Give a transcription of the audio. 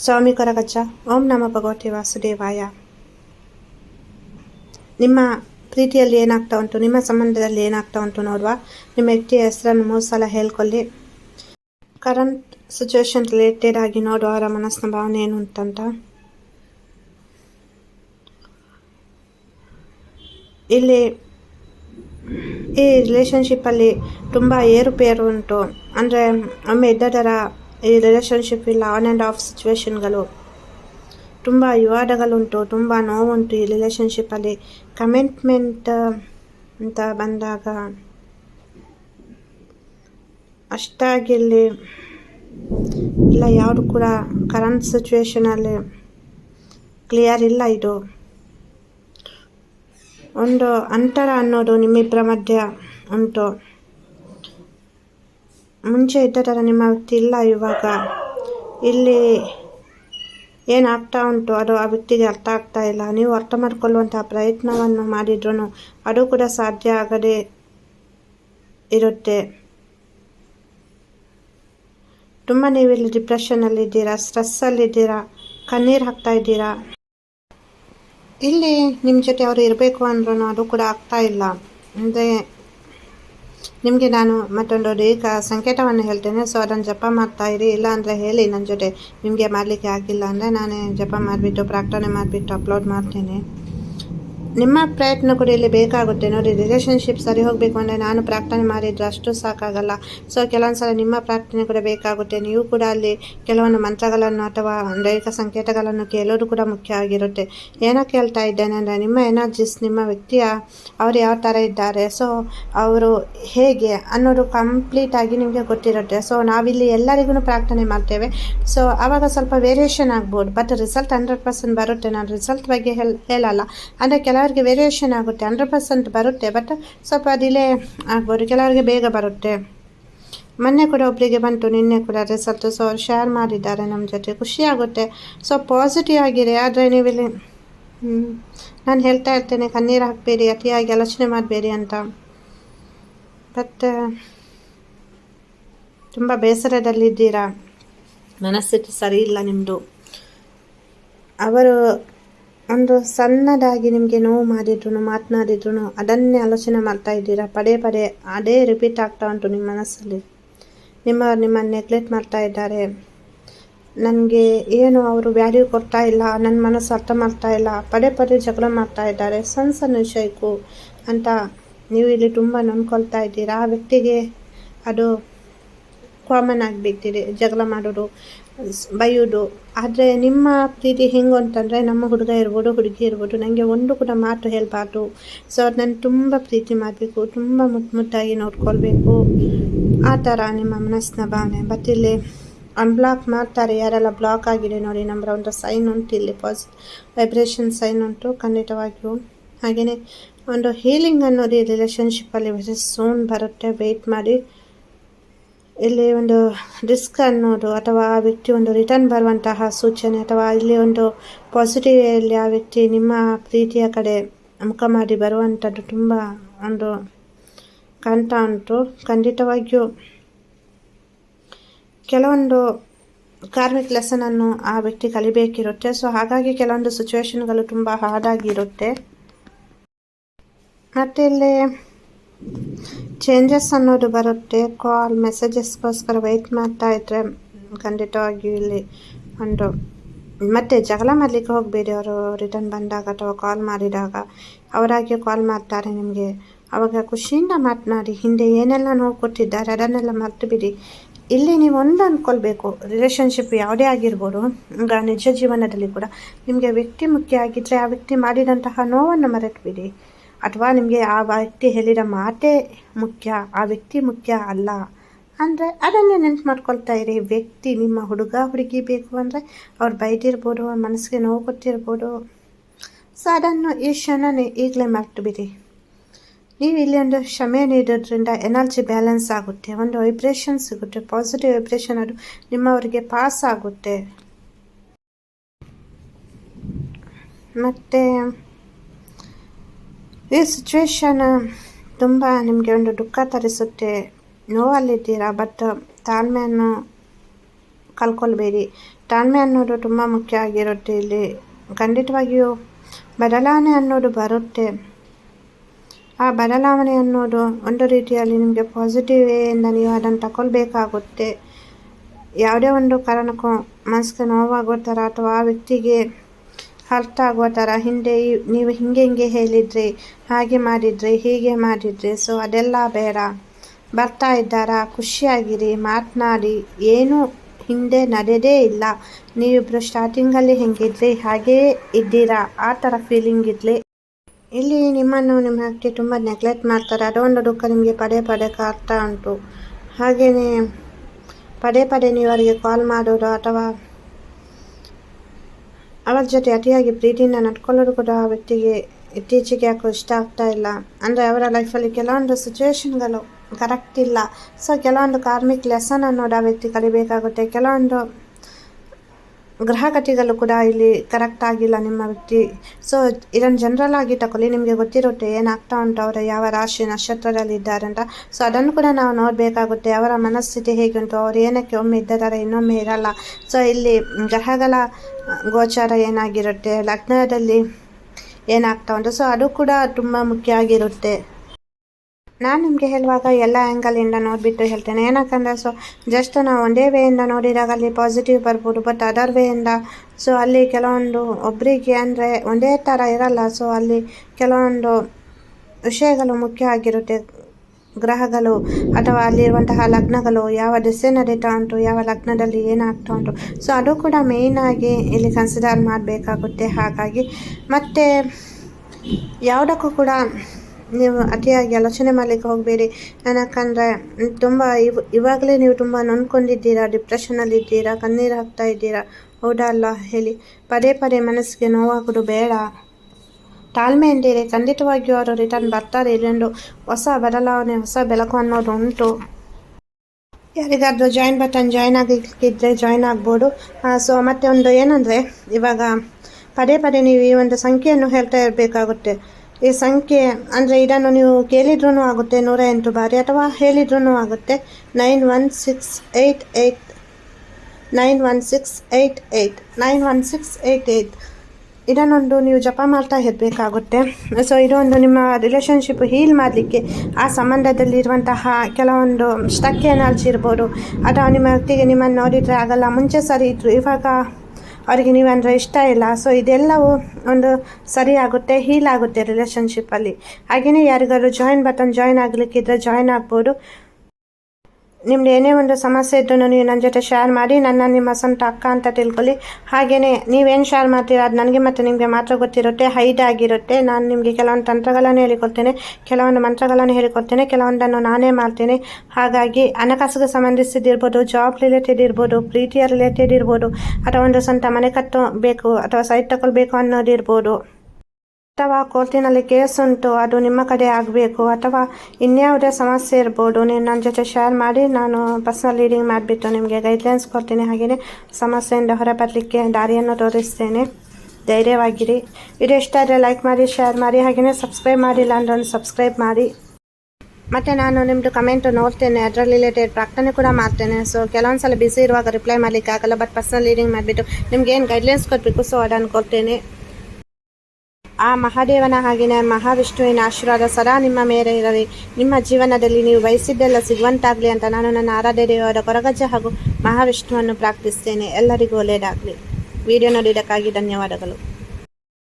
ಸ್ವಾಮಿ ಕೊರಗಜ್ಜ ಓಂ ನಮ ಭಗವತಿ ವಾಸುದೇವಾಯ. ನಿಮ್ಮ ಪ್ರೀತಿಯಲ್ಲಿ ಏನಾಗ್ತಾ ಉಂಟು? ನಿಮ್ಮ ಸಂಬಂಧದಲ್ಲಿ ಏನಾಗ್ತಾ ಉಂಟು ನೋಡುವ? ನಿಮ್ಮ ವ್ಯಕ್ತಿಯ ಹೆಸರನ್ನು ಮೂರು ಸಲ ಹೇಳ್ಕೊಳ್ಳಿ. ಕರೆಂಟ್ ಸಿಚುವೇಶನ್ ರಿಲೇಟೆಡ್ ಆಗಿ ನೋಡುವ ಅವರ ಮನಸ್ಸಿನ ಭಾವನೆ ಏನು ಅಂತಂತ ಇಲ್ಲಿ ಈ ರಿಲೇಷನ್ಶಿಪ್ಪಲ್ಲಿ ತುಂಬ ಏರುಪೇರು ಉಂಟು. ಅಂದರೆ ಒಮ್ಮೆ ಇದ್ದದರ ಈ ರಿಲೇಷನ್ಶಿಪ್ ಇಲ್ಲ ಆನ್ ಆ್ಯಂಡ್ ಆಫ್ ಸಿಚುವೇಶನ್ಗಳು ತುಂಬ ವಿವಾದಗಳುಂಟು, ತುಂಬ ನೋವುಂಟು ಈ ರಿಲೇಷನ್ಶಿಪ್ಪಲ್ಲಿ ಕಮಿಟ್ಮೆಂಟ್ ಅಂತ ಬಂದಾಗ ಅಷ್ಟಾಗಿಲ್ಲಿ ಇಲ್ಲ, ಯಾವುದು ಕೂಡ ಕರೆಂಟ್ ಸಿಚುವೇಷನಲ್ಲಿ ಕ್ಲಿಯರ್ ಇಲ್ಲ ಇದು. ಒಂದು ಅಂತರ ಅನ್ನೋದು ನಿಮ್ಮಿಬ್ಬರ ಮಧ್ಯ ಉಂಟು. ಮುಂಚೆ ಇದ್ದ ಥರ ನಿಮ್ಮ ವ್ಯಕ್ತಿ ಇಲ್ಲ, ಇವಾಗ ಇಲ್ಲಿ ಏನಾಗ್ತಾ ಉಂಟು? ಅದು ಆ ವ್ಯಕ್ತಿಗೆ ಅರ್ಥ ಆಗ್ತಾ ಇಲ್ಲ. ನೀವು ಅರ್ಥ ಮಾಡಿಕೊಳ್ಳುವಂತಹ ಪ್ರಯತ್ನವನ್ನು ಮಾಡಿದ್ರೂ ಅದು ಕೂಡ ಸಾಧ್ಯ ಆಗದೆ ಇರುತ್ತೆ. ತುಂಬ ನೀವಿಲ್ಲಿ ಡಿಪ್ರೆಷನಲ್ಲಿದ್ದೀರಾ, ಸ್ಟ್ರೆಸ್ಸಲ್ಲಿದ್ದೀರಾ, ಕಣ್ಣೀರು ಹಾಕ್ತಾ ಇದ್ದೀರಾ? ಇಲ್ಲಿ ನಿಮ್ಮ ಜೊತೆ ಅವರು ಇರಬೇಕು ಅಂದ್ರೂ ಅದು ಕೂಡ ಆಗ್ತಾ ಇಲ್ಲ. ಅಂದರೆ ನಿಮಗೆ ನಾನು ಮತ್ತೊಂದು ಈಗ ಸಂಕೇತವನ್ನು ಹೇಳ್ತೇನೆ. ಸೊ ಅದನ್ನು ಜಪ ಮಾಡ್ತಾ ಇರಿ. ಇಲ್ಲ ಅಂದರೆ ಹೇಳಿ ನನ್ನ ಜೊತೆ. ನಿಮಗೆ ಮಾಡಲಿಕ್ಕೆ ಆಗಿಲ್ಲ ಅಂದರೆ ನಾನೇ ಜಪ ಮಾಡಿಬಿಟ್ಟು, ಪ್ರಾರ್ಥನೆ ಮಾಡಿಬಿಟ್ಟು ಅಪ್ಲೋಡ್ ಮಾಡ್ತೇನೆ. ನಿಮ್ಮ ಪ್ರಯತ್ನ ಕೂಡ ಇಲ್ಲಿ ಬೇಕಾಗುತ್ತೆ ನೋಡಿ ರಿಲೇಷನ್ಶಿಪ್ ಸರಿ ಹೋಗಬೇಕು ಅಂದರೆ ನಾನು ಪ್ರಾರ್ಥನೆ ಮಾಡಿದರೆ ಅಷ್ಟು ಸಾಕಾಗಲ್ಲ. ಸೊ ಕೆಲವೊಂದು ಸಲ ನಿಮ್ಮ ಪ್ರಾರ್ಥನೆ ಕೂಡ ಬೇಕಾಗುತ್ತೆ. ನೀವು ಕೂಡ ಅಲ್ಲಿ ಕೆಲವೊಂದು ಮಂತ್ರಗಳನ್ನು ಅಥವಾ ದೈಹಿಕ ಸಂಕೇತಗಳನ್ನು ಕೇಳೋದು ಕೂಡ ಮುಖ್ಯ ಆಗಿರುತ್ತೆ. ಏನೋ ಕೇಳ್ತಾ ಇದ್ದೇನೆ ಅಂದರೆ, ನಿಮ್ಮ ಎನರ್ಜಿಸ್ ನಿಮ್ಮ ವ್ಯಕ್ತಿಯ ಅವರು ಯಾವ ಥರ ಇದ್ದಾರೆ? ಸೊ ಅವರು ಹೇಗೆ ಅನ್ನೋದು ಕಂಪ್ಲೀಟಾಗಿ ನಿಮಗೆ ಗೊತ್ತಿರುತ್ತೆ. ಸೊ ನಾವಿಲ್ಲಿ ಎಲ್ಲರಿಗೂ ಪ್ರಾರ್ಥನೆ ಮಾಡ್ತೇವೆ. ಸೊ ಆವಾಗ ಸ್ವಲ್ಪ ವೇರಿಯೇಷನ್ ಆಗ್ಬೋದು. ಬಟ್ ರಿಸಲ್ಟ್ ಹಂಡ್ರೆಡ್ ಪರ್ಸೆಂಟ್ ಬರುತ್ತೆ. ನಾನು ರಿಸಲ್ಟ್ ಬಗ್ಗೆ ಹೇಳ ಹೇಳಲ್ಲ. ಅಂದರೆ ಕೆಲವರಿಗೆ ವೇರಿಯೇಷನ್ ಆಗುತ್ತೆ ಹಂಡ್ರೆಡ್ ಪರ್ಸೆಂಟ್ ಬರುತ್ತೆ ಬಟ್ ಸ್ವಲ್ಪ ಡಿಲೇ ಆಗ್ಬೋದು ಕೆಲವರಿಗೆ ಬೇಗ ಬರುತ್ತೆ. ಮೊನ್ನೆ ಕೂಡ ಒಬ್ಬರಿಗೆ ಬಂತು, ನಿನ್ನೆ ಕೂಡ ರಿಸಲ್ಟು ಸೊ ಅವ್ರು ಶೇರ್ ಮಾಡಿದ್ದಾರೆ ನಮ್ಮ ಜೊತೆ ಖುಷಿಯಾಗುತ್ತೆ ಸೊ ಪಾಸಿಟಿವ್ ಆಗಿದೆ, ಆದರೆ ನೀವಿಲ್ಲಿ ನಾನು ಹೇಳ್ತಾ ಇರ್ತೇನೆ, ಕಣ್ಣೀರು ಹಾಕಬೇಡಿ, ಅತಿಯಾಗಿ ಆಲೋಚನೆ ಮಾಡಬೇಡಿ ಅಂತ. ಬಟ್ ತುಂಬ ಬೇಸರದಲ್ಲಿದ್ದೀರಾ? ಮನಸ್ಥಿತಿ ಸರಿ ಇಲ್ಲ ನಿಮ್ಮದು ಅವರು ಒಂದು ಸಣ್ಣದಾಗಿ ನಿಮಗೆ ನೋವು ಮಾಡಿದ್ರು ಮಾತನಾಡಿದ್ರು ಅದನ್ನೇ ಆಲೋಚನೆ ಮಾಡ್ತಾ ಇದ್ದೀರಾ? ಪದೇ ಪದೇ ಅದೇ ರಿಪೀಟ್ ಆಗ್ತಾ ಉಂಟು ನಿಮ್ಮ ಮನಸ್ಸಲ್ಲಿ. ನಿಮ್ಮ ನಿಮ್ಮನ್ನು ನೆಗ್ಲೆಕ್ಟ್ ಮಾಡ್ತಾ ಇದ್ದಾರೆ. ನನಗೆ ಏನು ಅವರು ವ್ಯಾಲ್ಯೂ ಕೊಡ್ತಾ ಇಲ್ಲ ನನ್ನ ಮನಸ್ಸು ಅರ್ಥ ಮಾಡ್ತಾ ಇಲ್ಲ, ಪದೇ ಪದೇ ಜಗಳ ಮಾಡ್ತಾ ಇದ್ದಾರೆ. ಸಣ್ಣ ಸಣ್ಣ ವಿಷಯಕ್ಕೂ ಅಂತ ನೀವು ಇಲ್ಲಿ ತುಂಬ ನೊಂದ್ಕೊಳ್ತಾ ಇದ್ದೀರಾ? ಆ ವ್ಯಕ್ತಿಗೆ ಅದು ಕಾಮನ್ ಆಗಿಬಿಟ್ಟಿದೆ, ಜಗಳ ಮಾಡೋದು. ಬೈಯೋದು. ಆದರೆ ನಿಮ್ಮ ಪ್ರೀತಿ ಹೆಂಗೆ ಅಂತಂದರೆ ನಮ್ಮ ಹುಡುಗ ಇರ್ಬೋದು, ಹುಡುಗಿ ಇರ್ಬೋದು ನನಗೆ ಒಂದು ಕೂಡ ಮಾತು ಹೇಳಬಾರ್ದು. ಸೊ ನಾನು ತುಂಬ ಪ್ರೀತಿ ಮಾಡಬೇಕು, ತುಂಬ ಮುತ್ತಮುತ್ತಾಗಿ ನೋಡ್ಕೊಳ್ಬೇಕು. ಆ ಥರ ನಿಮ್ಮ ಮನಸ್ಸಿನ ಭಾವನೆ. ಬಟ್ ಇಲ್ಲಿ ಅನ್ಬ್ಲಾಕ್ ಮಾಡ್ತಾರೆ ಯಾರೆಲ್ಲ ಬ್ಲಾಕ್ ಆಗಿದೆ ನೋಡಿ ನಂಬರ್ ಒಂದು ಸೈನ್ ಉಂಟು ಇಲ್ಲಿ ಪಾಸ್ ವೈಬ್ರೇಷನ್ ಸೈನ್ ಉಂಟು, ಖಂಡಿತವಾಗಿಯೂ. ಹಾಗೆಯೇ ಒಂದು ಹೀಲಿಂಗ್ ಅನ್ನೋದು ಈ ರಿಲೇಷನ್ಶಿಪ್ಪಲ್ಲಿ ಸೋನ್ ಬರುತ್ತೆ. ವೆಯ್ಟ್ ಮಾಡಿ. ಇಲ್ಲಿ ಒಂದು ರಿಸ್ಕ್ ಅನ್ನೋದು ಅಥವಾ ಆ ವ್ಯಕ್ತಿ ಒಂದು ರಿಟರ್ನ್ ಬರುವಂತಹ ಸೂಚನೆ ಅಥವಾ ಇಲ್ಲಿ ಒಂದು ಪಾಸಿಟಿವ್ ಅಲ್ಲಿ ಆ ವ್ಯಕ್ತಿ ನಿಮ್ಮ ಪ್ರೀತಿಯ ಕಡೆ ಮುಖ ಮಾಡಿ ಬರುವಂಥದ್ದು ತುಂಬ ಒಂದು ಕಾಣ್ತಾ ಉಂಟು. ಖಂಡಿತವಾಗಿಯೂ ಕೆಲವೊಂದು ಕಾರ್ಮಿಕ್ ಲೆಸನನ್ನು ಆ ವ್ಯಕ್ತಿ ಕಲಿಬೇಕಿರುತ್ತೆ. ಸೊ ಹಾಗಾಗಿ ಕೆಲವೊಂದು ಸಿಚುವೇಶನ್ಗಳು ತುಂಬ ಹಾರ್ಡಾಗಿರುತ್ತೆ ಮತ್ತು ಇಲ್ಲಿ ಚೇಂಜಸ್ ಅನ್ನೋದು ಬರುತ್ತೆ ಕಾಲ್ ಮೆಸೇಜಸ್ಗೋಸ್ಕರ ವೆಯ್ಟ್ ಮಾಡ್ತಾ ಇದ್ದರೆ ಖಂಡಿತವಾಗಿಯೂ ಇಲ್ಲಿ ಒಂದು ಮತ್ತೆ ಜಗಳ ಮಾಡಲಿಕ್ಕೆ ಹೋಗಬೇಡಿ ಅವರು. ರಿಟರ್ನ್ ಬಂದಾಗ ಅಥವಾ ಕಾಲ್ ಮಾಡಿದಾಗ ಅವರಾಗಿ ಕಾಲ್ ಮಾಡ್ತಾರೆ ನಿಮಗೆ. ಅವಾಗ ಖುಷಿಯಿಂದ ಮಾತನಾಡಿ. ಹಿಂದೆ ಏನೆಲ್ಲ ನೋವು ಕೊಟ್ಟಿದ್ದಾರೆ ಅದನ್ನೆಲ್ಲ ಮರ್ತು ಬಿಡಿ. ಇಲ್ಲಿ ನೀವು ಒಂದು ಅಂದ್ಕೊಳ್ಬೇಕು ರಿಲೇಷನ್ಶಿಪ್ ಯಾವುದೇ ಆಗಿರ್ಬೋದು, ಈಗ ನಿಜ ಜೀವನದಲ್ಲಿ ಕೂಡ ನಿಮಗೆ ವ್ಯಕ್ತಿ ಮುಖ್ಯ ಆಗಿದ್ದರೆ ಆ ವ್ಯಕ್ತಿ ಮಾಡಿದಂತಹ ನೋವನ್ನು ಮರೆತು ಬಿಡಿ ಅಥವಾ ನಿಮಗೆ ಆ ವ್ಯಕ್ತಿ ಹೇಳಿದ ಮಾತೇ ಮುಖ್ಯ, ಆ ವ್ಯಕ್ತಿ ಮುಖ್ಯ ಅಲ್ಲ ಅಂದರೆ ಅದನ್ನೇ ನೆನ್ಪು ಮಾಡ್ಕೊಳ್ತಾ ಇರಿ. ವ್ಯಕ್ತಿ ನಿಮ್ಮ ಹುಡುಗ, ಹುಡುಗಿ ಬೇಕು ಅಂದರೆ ಅವ್ರು ಬೈದಿರ್ಬೋದು, ಅವ್ರ ಮನಸ್ಸಿಗೆ ನೋವು ಕೊಟ್ಟಿರ್ಬೋದು. ಸೊ ಅದನ್ನು ಈ ಕ್ಷಣನೇ ಈಗಲೇ ಮರ್ತು ಬಿಡಿ ನೀವು ಇಲ್ಲಿ ಒಂದು ಕ್ಷಮೆ ನೀಡೋದ್ರಿಂದ ಎನರ್ಜಿ ಬ್ಯಾಲೆನ್ಸ್ ಆಗುತ್ತೆ, ಒಂದು ವೈಬ್ರೇಷನ್ ಸಿಗುತ್ತೆ ಪಾಸಿಟಿವ್ ವೈಬ್ರೇಷನ್ ಅದು ನಿಮ್ಮವರಿಗೆ ಪಾಸ್ ಆಗುತ್ತೆ. ಮತ್ತು ಈ ಸಿಚುವೇಶನ್ ತುಂಬ ನಿಮಗೆ ಒಂದು ದುಃಖ ತರಿಸುತ್ತೆ. ನೋವಲ್ಲಿದ್ದೀರಾ? ಬಟ್ ತಾಳ್ಮೆಯನ್ನು ಕಳ್ಕೊಳ್ಬೇಡಿ. ತಾಳ್ಮೆ ಅನ್ನೋದು ತುಂಬ ಮುಖ್ಯ ಆಗಿರುತ್ತೆ ಇಲ್ಲಿ. ಖಂಡಿತವಾಗಿಯೂ ಬದಲಾವಣೆ ಅನ್ನೋದು ಬರುತ್ತೆ. ಆ ಬದಲಾವಣೆ ಅನ್ನೋದು ಒಂದು ರೀತಿಯಲ್ಲಿ ನಿಮಗೆ ಪಾಸಿಟಿವ್ ವೇಯಿಂದ ನೀವು ಅದನ್ನು ತಗೊಳ್ಬೇಕಾಗುತ್ತೆ ಯಾವುದೇ ಒಂದು ಕಾರಣಕ್ಕೂ ಮನಸ್ಸಿಗೆ ನೋವಾಗೋ ಥರ ಅಥವಾ ಆ ವ್ಯಕ್ತಿಗೆ ಅರ್ಥ ಆಗುವ ಥರ ಹಿಂದೆ ನೀವು ಹಿಂಗೆ ಹಿಂಗೆ ಹೇಳಿದ್ರಿ, ಹಾಗೆ ಮಾಡಿದ್ರಿ, ಹೀಗೆ ಮಾಡಿದ್ರಿ ಸೊ ಅದೆಲ್ಲ ಬೇಡ. ಬರ್ತಾ ಇದ್ದಾರಾ? ಖುಷಿಯಾಗಿರಿ, ಮಾತನಾಡಿ. ಏನೂ ಹಿಂದೆ ನಡೆದೇ ಇಲ್ಲ. ನೀವಿಬ್ಬರು ಸ್ಟಾರ್ಟಿಂಗಲ್ಲಿ ಹೆಂಗಿದ್ರಿ? ಹಾಗೇ ಇದ್ದೀರಾ? ಆ ಥರ ಫೀಲಿಂಗ್ ಇರಲಿ. ಇಲ್ಲಿ ನಿಮ್ಮನ್ನು ನಿಮ್ಮ ಅಕ್ಕಿ ತುಂಬ ನೆಗ್ಲೆಕ್ಟ್ ಮಾಡ್ತಾರೆ. ಅದೊಂದು ದುಃಖ ನಿಮಗೆ ಪದೇ ಪದೇ ಕಾಡ್ತಾ ಉಂಟು. ಹಾಗೆಯೇ ಪದೇ ಪದೇ ನೀವು ಅವರಿಗೆ ಕಾಲ್ ಮಾಡೋದು ಅಥವಾ ಅವರ ಜೊತೆ ಅತಿಯಾಗಿ ಪ್ರೀತಿಯಿಂದ ನಡ್ಕೊಳ್ಳೋದು ಕೂಡ ಆ ವ್ಯಕ್ತಿಗೆ ಇತ್ತೀಚೆಗೆ ಯಾಕೋ ಇಷ್ಟ ಆಗ್ತಾ ಇಲ್ಲ. ಅಂದರೆ ಅವರ ಲೈಫಲ್ಲಿ ಕೆಲವೊಂದು ಸಿಚುವೇಶನ್ಗಳು ಕರೆಕ್ಟ್ ಇಲ್ಲ. ಸೊ ಕೆಲವೊಂದು ಕಾರ್ಮಿಕ್ ಲೆಸನ್ ಅನ್ನೋದು ಆ ವ್ಯಕ್ತಿ ಕಲಿಬೇಕಾಗುತ್ತೆ. ಕೆಲವೊಂದು ಗ್ರಹಗತಿಗಳು ಕೂಡ ಇಲ್ಲಿ ಕರೆಕ್ಟ್ ಆಗಿಲ್ಲ ನಿಮ್ಮ ವ್ಯಕ್ತಿ. ಸೊ ಇದನ್ನು ಜನರಲ್ ಆಗಿ ತಗೊಳ್ಳಿ. ನಿಮಗೆ ಗೊತ್ತಿರುತ್ತೆ ಏನಾಗ್ತಾ ಉಂಟು, ಅವರು ಯಾವ ರಾಶಿ ನಕ್ಷತ್ರದಲ್ಲಿ ಇದ್ದಾರೆ ಅಂತ. ಸೊ ಅದನ್ನು ಕೂಡ ನಾವು ನೋಡಬೇಕಾಗುತ್ತೆ, ಅವರ ಮನಸ್ಥಿತಿ ಹೇಗೆ ಉಂಟು, ಅವ್ರು ಏನಕ್ಕೆ ಒಮ್ಮೆ ಇದ್ದಾರೆ, ಇನ್ನೊಮ್ಮೆ ಇರಲ್ಲ. ಸೊ ಇಲ್ಲಿ ಗ್ರಹಗಳ ಗೋಚಾರ ಏನಾಗಿರುತ್ತೆ, ಲಗ್ನದಲ್ಲಿ ಏನಾಗ್ತಾ ಉಂಟು. ಸೊ ಅದು ಕೂಡ ತುಂಬ ಮುಖ್ಯ ಆಗಿರುತ್ತೆ. ನಾನು ನಿಮಗೆ ಹೇಳುವಾಗ ಎಲ್ಲ ಆ್ಯಂಗಲಿಂದ ನೋಡಿಬಿಟ್ಟು ಹೇಳ್ತೇನೆ. ಏನಕ್ಕಂದರೆ ಸೊ ಜಸ್ಟ್ ನಾವು ಒಂದೇ ವೇಯಿಂದ ನೋಡಿದಾಗ ಅಲ್ಲಿ ಪಾಸಿಟಿವ್ ಬರ್ಬೋದು ಬಟ್ ಅದರ್ ವೇಯಿಂದ ಸೊ ಅಲ್ಲಿ ಕೆಲವೊಂದು ಒಬ್ಬರಿಗೆ ಅಂದರೆ ಒಂದೇ ಥರ ಇರಲ್ಲ. ಸೊ ಅಲ್ಲಿ ಕೆಲವೊಂದು ವಿಷಯಗಳು ಮುಖ್ಯ ಆಗಿರುತ್ತೆ. ಗ್ರಹಗಳು ಅಥವಾ ಅಲ್ಲಿರುವಂತಹ ಲಗ್ನಗಳು, ಯಾವ ದಿಸೆ ನಡೀತಾ ಉಂಟು, ಯಾವ ಲಗ್ನದಲ್ಲಿ ಏನಾಗ್ತಾ ಉಂಟು ಸೊ ಅದು ಕೂಡ ಮೇಯ್ನಾಗಿ ಇಲ್ಲಿ ಕನ್ಸಿಡರ್ ಮಾಡಬೇಕಾಗುತ್ತೆ ಹಾಗಾಗಿ. ಮತ್ತು, ಯಾವುದಕ್ಕೂ ಕೂಡ ನೀವು ಅತಿಯಾಗಿ ಆಲೋಚನೆ ಮಾಡಲಿಕ್ಕೆ ಹೋಗಬೇಡಿ. ಯಾಕಂದರೆ ತುಂಬ ಇವ್, ಇವಾಗಲೇ ನೀವು ತುಂಬ ನೊಂದ್ಕೊಂಡಿದ್ದೀರಾ ಡಿಪ್ರೆಷನಲ್ಲಿದ್ದೀರಾ ಕಣ್ಣೀರು ಹಾಕ್ತಾ ಇದ್ದೀರಾ? ಹೌದಾ ಅಲ್ಲ, ಹೇಳಿ. ಪದೇ ಪದೇ ಮನಸ್ಸಿಗೆ ನೋವಾಗೋದು ಬೇಡ. ತಾಳ್ಮೆ ತಾಳ್ಮೆಯಿಂದಿರಿ, ಖಂಡಿತವಾಗಿಯೂ ಅವರು ರಿಟರ್ನ್ ಬರ್ತಾರೆ ಇದೊಂದು ಹೊಸ ಬದಲಾವಣೆ, ಹೊಸ ಬೆಳಕು ಅನ್ನೋದು ಉಂಟು. ಯಾರಿಗಾದರೂ ಜಾಯಿನ್ ಬಟನ್ ಜಾಯ್ನ್ ಆಗಲಿಕ್ಕಿದ್ರೆ ಜಾಯಿನ್ ಆಗ್ಬೋದು. ಸೊ ಮತ್ತೆ ಒಂದು ಏನಂದರೆ, ಇವಾಗ ಪದೇ ಪದೇ ನೀವು ಈ ಒಂದು ಸಂಖ್ಯೆಯನ್ನು ಹೇಳ್ತಾ ಇರಬೇಕಾಗುತ್ತೆ. ಈ ಸಂಖ್ಯೆ ಅಂದರೆ ಇದನ್ನು ನೀವು ಕೇಳಿದ್ರೂ ಆಗುತ್ತೆ ನೂರ ಎಂಟು ಬಾರಿ ಅಥವಾ ಹೇಳಿದ್ರೂ ಆಗುತ್ತೆ. Nine one six eight eight. Nine one six eight eight. Nine one six eight eight ಇದನ್ನೊಂದು ನೀವು ಜಪ ಮಾಡ್ತಾ ಇರಬೇಕಾಗುತ್ತೆ. ಸೊ ಇದೊಂದು ನಿಮ್ಮ ರಿಲೇಷನ್ಶಿಪ್ ಹೀಲ್ ಮಾಡಲಿಕ್ಕೆ ಆ ಸಂಬಂಧದಲ್ಲಿರುವಂತಹ ಕೆಲವೊಂದು ಸ್ಟಕ್ ಎನರ್ಜಿ ಇರ್ಬೋದು. ಅಥವಾ ನಿಮ್ಮ ವ್ಯಕ್ತಿಗೆ ನಿಮ್ಮನ್ನು ನೋಡಿದರೆ ಆಗಲ್ಲ, ಮುಂಚೆ ಸರಿ ಇದ್ದರು ಇವಾಗ ಅವರಿಗೆ ನೀವಂದರೆ ಇಷ್ಟ ಇಲ್ಲ. ಸೊ ಇದೆಲ್ಲವೂ ಒಂದು ಸರಿ ಆಗುತ್ತೆ ಹೀಲ್ ಆಗುತ್ತೆ ರಿಲೇಷನ್ಶಿಪ್ಪಲ್ಲಿ ಹಾಗೆಯೇ ಯಾರಿಗಾದ್ರು ಜಾಯಿನ್ ಬಟನ್ ಜಾಯಿನ್ ಆಗಲಿಕ್ಕಿದ್ರೆ ಜಾಯಿನ್ ಆಗ್ಬೋದು. ನಿಮ್ದು ಏನೇ ಒಂದು ಸಮಸ್ಯೆ ಇದ್ರೂ ನೀವು ನನ್ನ ಜೊತೆ ಶೇರ್ ಮಾಡಿ, ನನ್ನ ನಿಮ್ಮ ಸ್ವಂತ ಅಕ್ಕ ಅಂತ ತಿಳ್ಕೊಳ್ಳಿ. ಹಾಗೆಯೇ ನೀವೇನು ಶೇರ್ ಮಾಡ್ತೀರಾ ಅದು ನನಗೆ ಮತ್ತು ನಿಮಗೆ ಮಾತ್ರ ಗೊತ್ತಿರುತ್ತೆ ಹೈಡ್ ಆಗಿರುತ್ತೆ. ನಾನು ನಿಮಗೆ ಕೆಲವೊಂದು ತಂತ್ರಗಳನ್ನು ಹೇಳಿಕೊಡ್ತೇನೆ, ಕೆಲವೊಂದು ಮಂತ್ರಗಳನ್ನು ಹೇಳಿಕೊಡ್ತೇನೆ, ಕೆಲವೊಂದನ್ನು ನಾನೇ ಮಾಡ್ತೇನೆ. ಹಾಗಾಗಿ ಹಣಕಾಸಿಗೆ ಸಂಬಂಧಿಸಿದಿರ್ಬೋದು ಜಾಬ್ ರಿಲೇಟೆಡ್ ಇರ್ಬೋದು, ಪ್ರೀತಿಯ ರಿಲೇಟೆಡ್ ಇರ್ಬೋದು, ಅಥವಾ ಒಂದು ಸ್ವಂತ ಮನೆ ಕಟ್ಟಬೇಕು ಅಥವಾ ಸೈಟ್ ತಗೊಳ್ಬೇಕು ಅನ್ನೋದಿರ್ಬೋದು ಅಥವಾ ಕೋರ್ಟಿನಲ್ಲಿ ಕೇಸ್ ಉಂಟು, ಅದು ನಿಮ್ಮ ಕಡೆ ಆಗಬೇಕು. ಅಥವಾ ಇನ್ಯಾವುದೇ ಸಮಸ್ಯೆ ಇರ್ಬೋದು ನೀವು ನನ್ನ ಜೊತೆ ಶೇರ್ ಮಾಡಿ, ನಾನು ಪರ್ಸನಲ್ ರೀಡಿಂಗ್ ಮಾಡಿಬಿಟ್ಟು ನಿಮಗೆ ಗೈಡ್ಲೈನ್ಸ್ ಕೊಡ್ತೀನಿ. ಹಾಗೆಯೇ ಸಮಸ್ಯೆಯಿಂದ ಹೊರಬರಲಿಕ್ಕೆ ದಾರಿಯನ್ನು ತೋರಿಸ್ತೇನೆ. ಧೈರ್ಯವಾಗಿರಿ. ವಿಡಿಯೋ ಇಷ್ಟ ಆದರೆ ಲೈಕ್ ಮಾಡಿ ಶೇರ್ ಮಾಡಿ ಹಾಗೆಯೇ ಸಬ್ಸ್ಕ್ರೈಬ್ ಮಾಡಿಲ್ಲ ಅಂದರೆ ಒಂದು ಸಬ್ಸ್ಕ್ರೈಬ್ ಮಾಡಿ. ಮತ್ತು ನಾನು ನಿಮ್ಮದು ಕಮೆಂಟು ನೋಡ್ತೇನೆ. ಅದರ ರಿಲೇಟೆಡ್ ಪ್ರಾರ್ಥನೆ ಕೂಡ ಮಾಡ್ತೇನೆ. ಸೊ ಕೆಲವೊಂದು ಸಲ ಬಿಸಿ ಇರುವಾಗ ರಿಪ್ಲೈ ಮಾಡಲಿಕ್ಕೆ ಆಗಲ್ಲ ಬಟ್ ಪರ್ಸನಲ್ ರೀಡಿಂಗ್ ಮಾಡಿಬಿಟ್ಟು ನಿಮ್ಗೆ ಏನು ಗೈಡ್ಲೈನ್ಸ್ ಕೊಡಬೇಕು ಸೊ ಅದನ್ನು ಕೊಡ್ತೇನೆ. ಆ ಮಹಾದೇವನ ಹಾಗೆಯೇ ಮಹಾವಿಷ್ಣುವಿನ ಆಶೀರ್ವಾದ ಸದಾ ನಿಮ್ಮ ಮೇಲೆ ಇರಲಿ. ನಿಮ್ಮ ಜೀವನದಲ್ಲಿ ನೀವು ಬಯಸಿದ್ದೆಲ್ಲ ಸಿಗುವಂತಾಗಲಿ ಅಂತ ನಾನು ನನ್ನ ಆರಾಧ್ಯ ದೇವರ ಕೊರಗಜ್ಜ ಹಾಗೂ ಮಹಾವಿಷ್ಣುವನ್ನು ಪ್ರಾರ್ಥಿಸ್ತೇನೆ. ಎಲ್ಲರಿಗೂ ಒಳ್ಳೆಯದಾಗಲಿ. ವಿಡಿಯೋ ನೋಡಿದ್ದಕ್ಕಾಗಿ ಧನ್ಯವಾದಗಳು.